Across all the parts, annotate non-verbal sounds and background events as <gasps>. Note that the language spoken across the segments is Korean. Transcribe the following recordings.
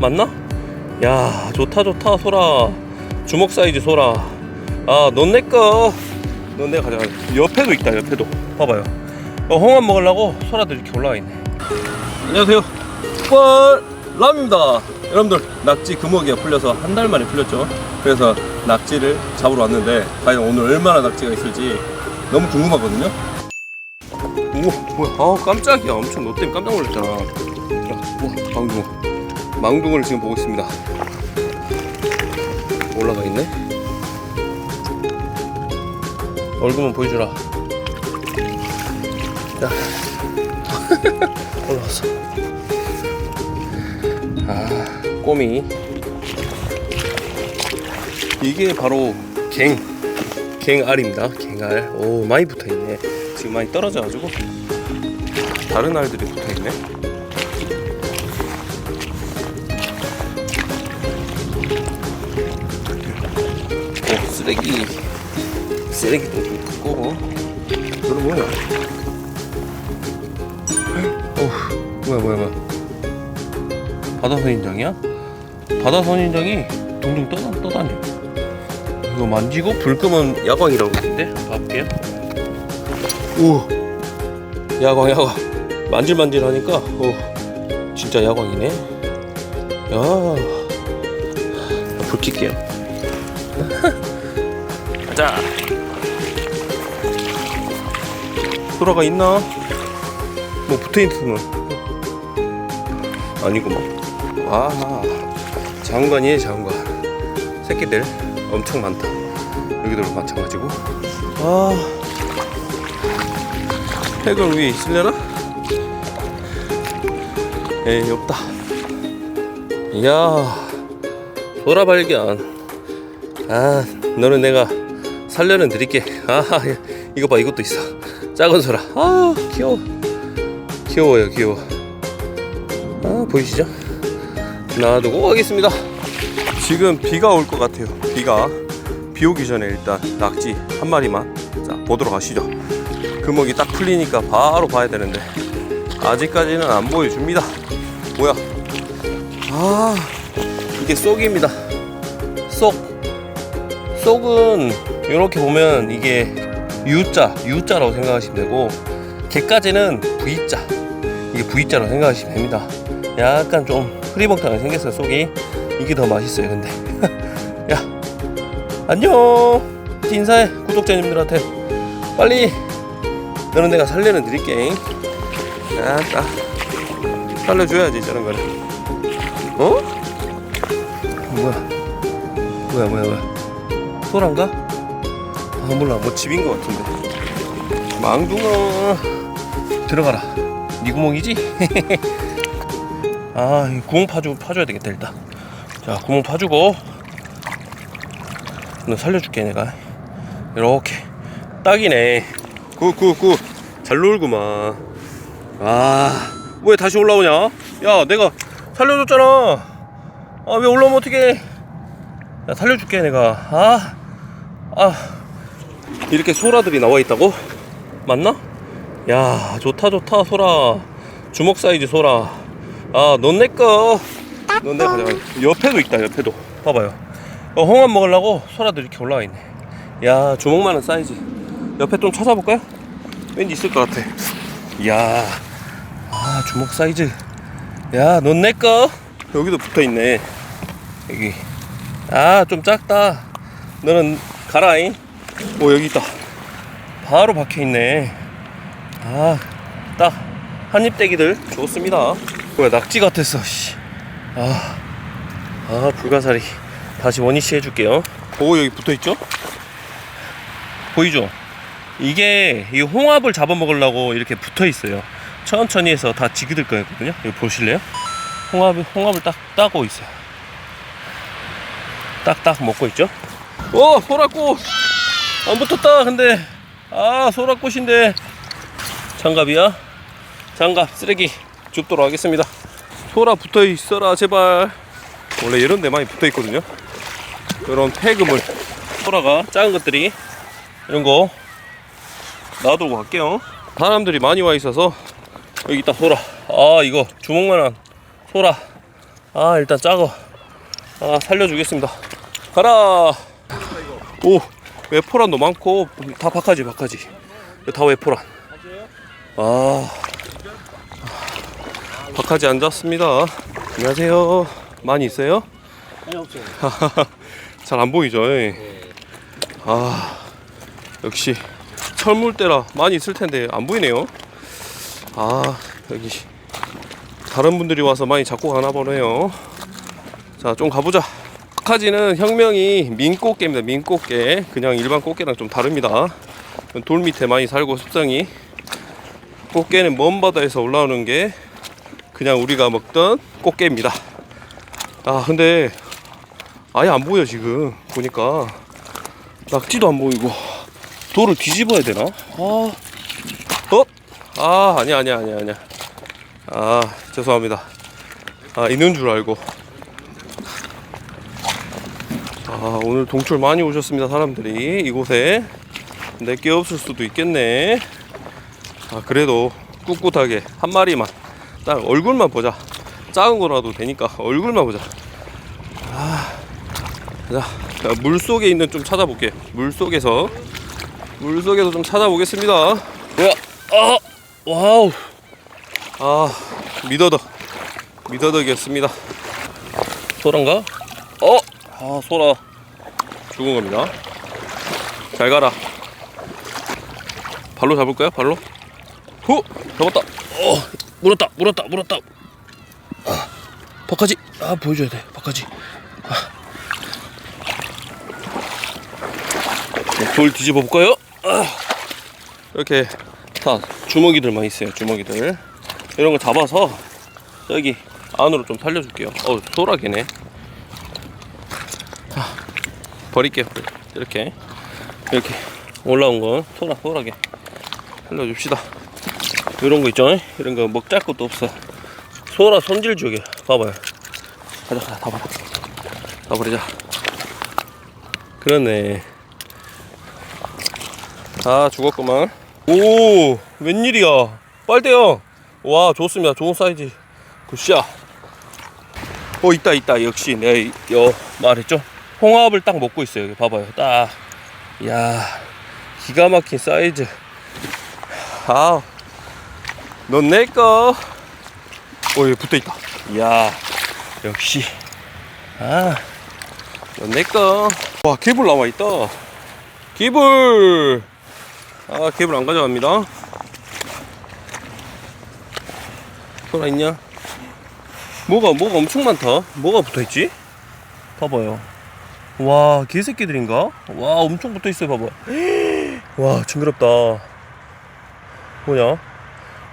맞나? 야 좋다 좋다 소라. 주먹 사이즈 소라. 아 넌 내꺼 넌 내가 가져가. 옆에도 있다 옆에도. 봐봐요. 어, 홍합 먹으려고 소라도 이렇게 올라와 있네. 안녕하세요. 뻘람입니다. 여러분들 낙지 금어기가 풀려서 한 달 만에 풀렸죠. 그래서 낙지를 잡으러 왔는데 과연 오늘 얼마나 낙지가 있을지 너무 궁금하거든요. 오 뭐야. 아 깜짝이야. 엄청 너 때문에 깜짝 놀랐잖아. 자, 우와 망둥어 망둥어를 지금 보고 있습니다. 올라가 있네? 얼굴만 보여주라. 자. <laughs> 올라왔어. 아 꼬미. 이게 바로 갱. 갱알입니다. 갱알. 오 많이 붙어 있네. 지금 많이 떨어져가지고. 다른 알들이 붙어 있네 쓰레기 쓰레기도 좀 이거 뭐야 어 뭐야 뭐야 뭐야. 바다 선인장이야? 바다 선인장이 둥둥 떠다, 떠다녀. 이거 만지고 불 끄면 야광이라고 했는데? 봐볼게요. 오! 야광 야광. 만질만질 하니까 오 진짜 야광이네. 야불 켤게요. 가 <laughs> 자. 소라가 있나? 뭐 붙어있으면 아니구만. 아 장관이에요 장관. 새끼들 엄청 많다. 여기도 마찬가지고. 아. 해골 위에 있을려나? 에이 없다. 이야. 소라 발견. 아 너는 내가 살려는 드릴게. 아 이거 봐 이것도 있어. 작은 소라. 아 귀여워. 귀여워요 귀여워. 아 보이시죠? 놔두고 가겠습니다. 지금 비가 올 것 같아요. 비가. 비 오기 전에 일단 낙지 한 마리만 자 보도록 하시죠. 금목이 딱 풀리니까 바로 봐야 되는데 아직까지는 안 보여줍니다. 뭐야? 아 이게 쏙입니다. 쏙 쏙은 이렇게 보면 이게 U자 U자라고 생각하시면 되고 개까지는 V자. 이게 V자라고 생각하시면 됩니다. 약간 좀 흐리멍텅하게 생겼어요 속이. 이게 더 맛있어요 근데. <laughs> 야 안녕! 인사해 구독자님들한테. 빨리 너는 내가 살려는 드릴게. 아따 살려줘야지 저런 거는 어? 뭐야? 뭐야 뭐야 뭐야 소란가? 아 몰라 뭐 집인 것 같은데 망둥어 들어가라 네 구멍이지? <laughs> 아, 이 구멍 파주, 파줘야 되겠다, 일단. 자, 구멍 파주고. 너 살려줄게, 내가. 이렇게. 딱이네. 굿, 굿, 굿. 잘 놀구만. 아, 왜 다시 올라오냐? 야, 내가 살려줬잖아. 아, 왜 올라오면 어떡해. 야, 살려줄게, 내가. 아, 아. 이렇게 소라들이 나와 있다고? 맞나? 야, 좋다, 좋다, 소라. 주먹 사이즈 소라. 아, 넌 내꺼. 넌 내가 가져가. 옆에도 있다, 옆에도. 봐봐요. 어, 홍합 먹으려고 소라도 이렇게 올라와 있네. 야, 주먹만한 사이즈. 옆에 좀 찾아볼까요? 왠지 있을 것 같아. 이야, 아, 주먹 사이즈. 야, 넌 내꺼. 여기도 붙어 있네. 여기. 아, 좀 작다. 너는 가라잉. 오, 여기 있다. 바로 박혀 있네. 아, 딱. 한입 대기들 좋습니다. 뭐야 낙지 같았어. 씨. 아, 아 불가사리. 다시 원위치 해줄게요. 오 여기 붙어 있죠? 보이죠? 이게 이 홍합을 잡아먹으려고 이렇게 붙어 있어요. 천천히 해서 다 지그들 거였거든요. 여기 보실래요? 홍합 홍합을 딱 따고 있어요. 딱딱 먹고 있죠? 오 소라꽃. 안 붙었다. 근데. 아 소라꽃인데. 장갑이야? 장갑 쓰레기. 줍도록 하겠습니다. 소라 붙어 있어라 제발. 원래 이런 데 많이 붙어 있거든요. 이런 폐그물. 소라가 작은 것들이. 이런 거 놔두고 갈게요. 사람들이 많이 와 있어서. 여기 있다 소라. 아 이거 주먹만한 소라. 아 일단 작어. 아 살려주겠습니다. 가라 오 외포란도 많고 다 바카지 바카지 다 외포란 아 바카지 앉았습니다 안녕하세요 많이 있어요? 아니 없어요. <laughs> 잘 안 보이죠? 아 역시 철물대라 많이 있을 텐데 안 보이네요. 아 여기 다른 분들이 와서 많이 잡고 가나 보네요. 자 좀 가보자. 카지는 혁명이 민꽃게입니다. 민꽃게 그냥 일반 꽃게랑 좀 다릅니다. 돌 밑에 많이 살고 습성이 꽃게는 먼 바다에서 올라오는 게 그냥 우리가 먹던 꽃게입니다. 아 근데 아예 안 보여 지금 보니까 낙지도 안 보이고 돌을 뒤집어야 되나? 아, 어? 아 아니야 아니야 아니야 아니야 아 죄송합니다 아 있는 줄 알고 아 오늘 동출 많이 오셨습니다 사람들이 이곳에 내게 없을 수도 있겠네 아 그래도 꿋꿋하게 한 마리만 딱 얼굴만 보자 작은 거라도 되니까 얼굴만 보자 자, 자, 물 속에 있는 좀 찾아볼게. 물 속에서 물 속에서 좀 찾아보겠습니다. 뭐야? 아, 와우. 아, 미더덕, 미더덕이었습니다. 소란가? 어, 아, 소라 죽은 겁니다. 잘 가라. 발로 잡을까요? 발로? 후, 잡았다. 어, 물었다, 물었다, 물었다. 아, 바까지. 아, 보여줘야 돼. 바까지. 돌 뒤집어 볼까요? 아, 이렇게 다 주먹이들만 있어요. 주먹이들 이런 거 잡아서 여기 안으로 좀 살려줄게요. 어, 소라게네. 자, 버릴게요. 이렇게 이렇게 올라온 건 소라 소라게 살려줍시다. 이런 거 있죠? 이런 거 먹잘 것도 없어. 소라 손질 주게 봐봐요. 가자, 가자, 다 버려. 다 버리자. 그러네. 아 죽었구만 오 웬일이야 빨대요 와 좋습니다 좋은 사이즈 굿샷 어 있다 있다 역시 내가 이- 여 말했죠 홍합을 딱 먹고 있어요. 여기 봐봐요. 딱. 이야 기가 막힌 사이즈. 아넌 내꺼 어 여기 붙어 있다. 이야 역시. 아 넌 내꺼 와 개불 남아있다. 개불 아 개불 안 가져갑니다. 소라 있냐? 뭐가 뭐가 엄청 많다. 뭐가 붙어 있지? 봐봐요 와 개새끼들인가? 와 엄청 붙어있어요 봐봐. <gasps> 와 징그럽다. 뭐냐?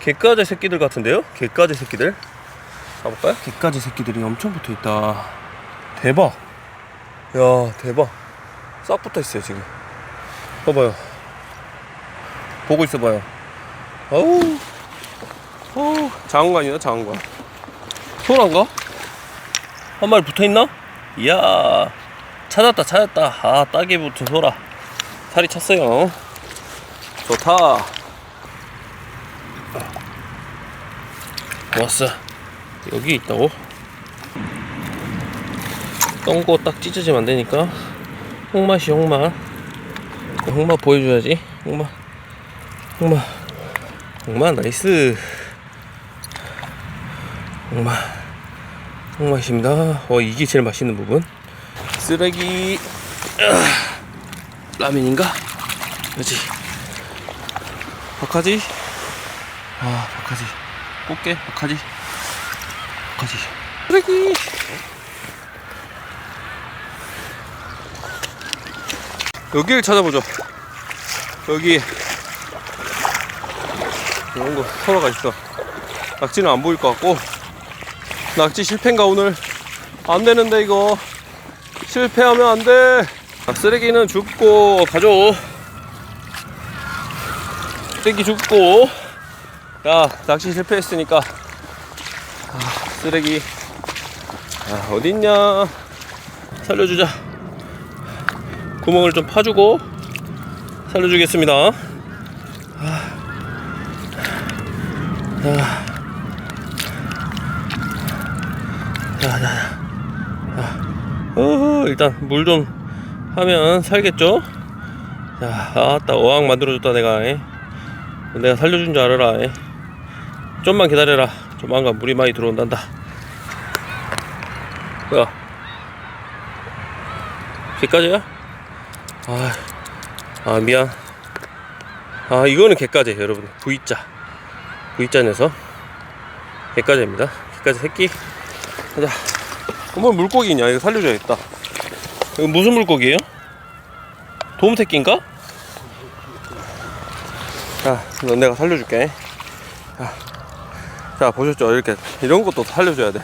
개까지 새끼들 같은데요? 개까지 새끼들? 가볼까요? 개까지 새끼들이 엄청 붙어있다. 대박. 야 대박. 싹 붙어있어요 지금. 봐봐요. 보고 있어봐요. 어우, 어우, 장관이다, 장관. 소란가? 한 마리 붙어 있나? 이야, 찾았다, 찾았다. 아, 붙은 소라. 살이 찼어요. 좋다. 왔어. 여기 있다고? 똥고 딱 찢어지면 안 되니까. 홍맛이 홍맛. 홍맛 보여줘야지. 홍맛. 홍마 홍마 나이스 홍마 홍맛입니다 어 이게 제일 맛있는 부분 쓰레기. 아, 라면인가? 그렇지. 박하지? 아 박하지. 꽃게 박하지. 박하지. 쓰레기! 여기를 찾아보죠. 여기. 이런 거 서로가 있어. 낙지는 안 보일 것 같고. 낙지 실패인가 오늘? 안 되는데 이거. 실패하면 안 돼. 자, 쓰레기는 줍고 가져. 쓰레기 줍고. 야, 낚시 실패했으니까. 아, 쓰레기. 아, 어딨냐. 살려주자. 구멍을 좀 파주고. 살려주겠습니다. 자, 어, 일단 물 좀 하면 살겠죠? 자, 아따 어항 만들어줬다 내가. 에. 내가 살려준 줄 알아라. 에. 좀만 기다려라. 조만간 물이 많이 들어온단다. 뭐야? 개까지야? 아, 아 미안. 아 이거는 개까지 여러분 V자 V자 녀석 개까지입니다. 개까지 새끼. 가자. 어머 물고기냐? 이거 살려줘야겠다. 이거 무슨 물고기예요? 돔새끼인가? 자, 넌 내가 살려줄게. 자, 자, 보셨죠? 이렇게 이런 것도 살려줘야 돼.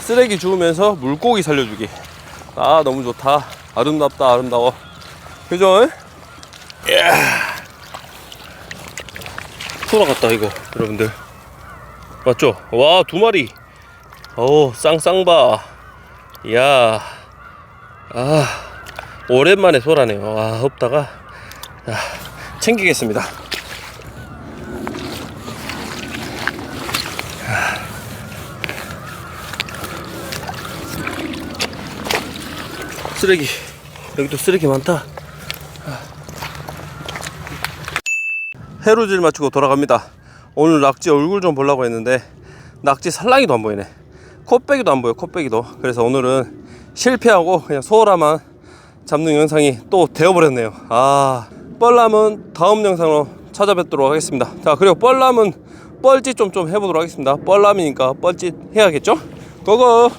쓰레기 주우면서 물고기 살려주기. 아, 너무 좋다. 아름답다, 아름다워. 그죠? 이야. 돌아갔다 이거, 여러분들. 맞죠? 와, 두 마리. 오, 쌍쌍바. 이야. 아, 오랜만에 소라네요. 아, 없다가. 자, 챙기겠습니다. 쓰레기. 여기도 쓰레기 많다. 해루질 마치고 돌아갑니다. 오늘 낙지 얼굴 좀 보려고 했는데 낙지 살랑이도 안 보이네. 코빼기도 안 보여. 코빼기도. 그래서 오늘은 실패하고 그냥 소라만 잡는 영상이 또 되어버렸네요. 아 뻘남은 다음 영상으로 찾아뵙도록 하겠습니다. 자 그리고 뻘남은 뻘짓 좀 좀 해보도록 하겠습니다. 뻘남이니까 뻘짓 해야겠죠? 고고.